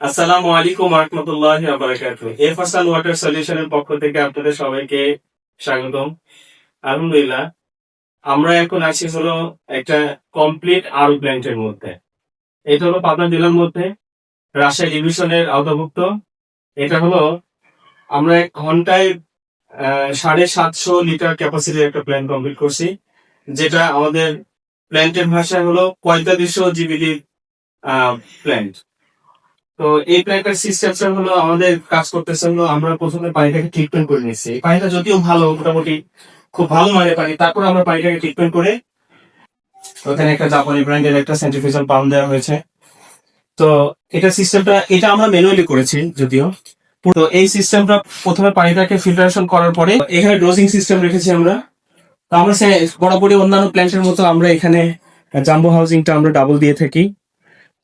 আসসালামু আলাইকুম রহমতুল্লাহ বারাকাতু এফ হাসান ওয়াটার সলিউশনের পক্ষ থেকে আপনাদের সবাইকে স্বাগতম। আলহামদুলিল্লাহ, আমরা এখন আছি হলো একটা কমপ্লিট আরও প্ল্যান্টের মধ্যে। এটা হলো পাবনা জেলার মধ্যে রাজশাহী ডিভিশনের আওতাভুক্ত। এটা হলো আমরা এক ঘন্টায় সাড়ে সাতশো লিটার ক্যাপাসিটির একটা প্ল্যান কমপ্লিট করছি, যেটা আমাদের প্ল্যান্টের ভাষায় হলো পঁয়তাল্লিশশো জিবিডি প্ল্যান্ট তো এই প্ল্যান্টের সিস্টেমটা হলো আমাদের কাজ করতেছে হলো আমরা প্রথমে পানিটাকে ট্রিটমেন্ট করে নিচ্ছি পানিটা যদিও ভালো, মোটামুটি খুব ভালো মানের পানি, তারপর আমরা পানিটাকে ট্রিটমেন্ট করে ওখানে একটা জাপানি ব্র্যান্ডের একটা সেন্ট্রিফিউজাল পাম্প দেওয়া হয়েছে। তো এটা সিস্টেমটা এটা আমরা ম্যানুয়ালি করেছি যদিও। তো এই সিস্টেমটা প্রথমে পানিটাকে ফিল্টারেশন করার পরে এখানে ডোজিং সিস্টেম রেখেছি আমরা। তো আমরা বরাবরই অন্যান্য প্ল্যান্টের মতো আমরা এখানে, জাম্বো হাউজিংটা আমরা ডাবল দিয়ে থাকি।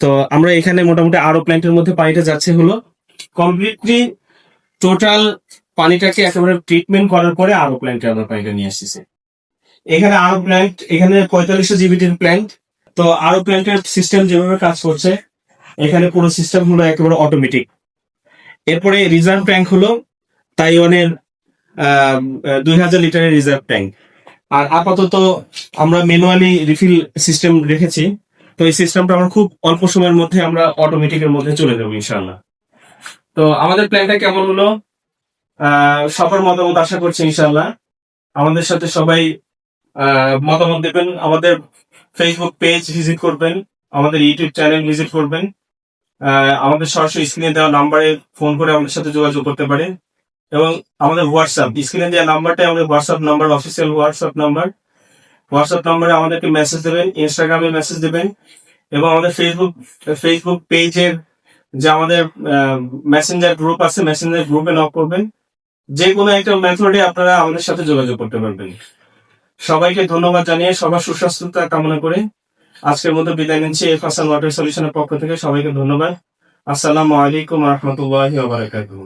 তো আমরা এখানে মোটামুটি আরও প্ল্যান্টের মধ্যে পানিটা যাচ্ছে হলো কমপ্লিটলি টোটাল পানিটাকে একেবারে ট্রিটমেন্ট করার পরে আরও প্ল্যান্টে আমরা পানিটা নিয়ে আসতেছি। এখানে আরও প্ল্যান্ট এখানে পঁয়তাল্লিশশো জিবিটির প্ল্যান্ট তো আরও প্ল্যান্টের সিস্টেম যেভাবে কাজ করছে, এখানে পুরো সিস্টেম হলো একেবারে অটোমেটিক এরপরে রিজার্ভ ট্যাঙ্ক হলো তাইওয়ানের দুই হাজার লিটারের রিজার্ভ ট্যাঙ্ক আর আপাতত আমরা ম্যানুয়ালি রিফিল সিস্টেম রেখেছি। তো এই সিস্টেমটা আমরা খুব অল্প সময়ের মধ্যে আমরা অটোমেটিকের মধ্যে চলে যাব ইনশাল্লাহ তো আমাদের প্ল্যানটা কেমন হলো? সবার মতামত আশা করছি ইনশাল্লাহ আমাদের সাথে সবাই মতামত দেবেন, আমাদের ফেসবুক পেজ ভিজিট করবেন, আমাদের ইউটিউব চ্যানেল ভিজিট করবেন। আমাদের সরাসরি স্ক্রিনে দেওয়া নাম্বারে ফোন করে আমাদের সাথে যোগাযোগ করতে পারেন। এবং আমাদের হোয়াটসঅ্যাপ স্ক্রিনে দেওয়া নাম্বারটাই আমাদের WhatsApp number official WhatsApp number WhatsApp নম্বরে আমাদেরকে মেসেজ দেবেন ইনস্টাগ্রামে মেসেজ দেবেন এবং আমাদের ফেসবুক ফেসবুক পেজের যে আমাদের মেসেঞ্জার গ্রুপ আছে মেসেঞ্জার গ্রুপে নক করবেন। যে কোনো একটা মেথডে আপনারা আমাদের সাথে যোগাযোগ করতে পারবেন। সবাইকে ধন্যবাদ জানিয়ে সবার সুস্বাস্থ্যতা কামনা করে আজকের মতো বিদায় নিচ্ছি এফ হাসান ওয়াটার সলিউশনের পক্ষ থেকে। সবাইকে ধন্যবাদ। আসসালামু আলাইকুম রহমতুল্লাহ বারাকাতুহ।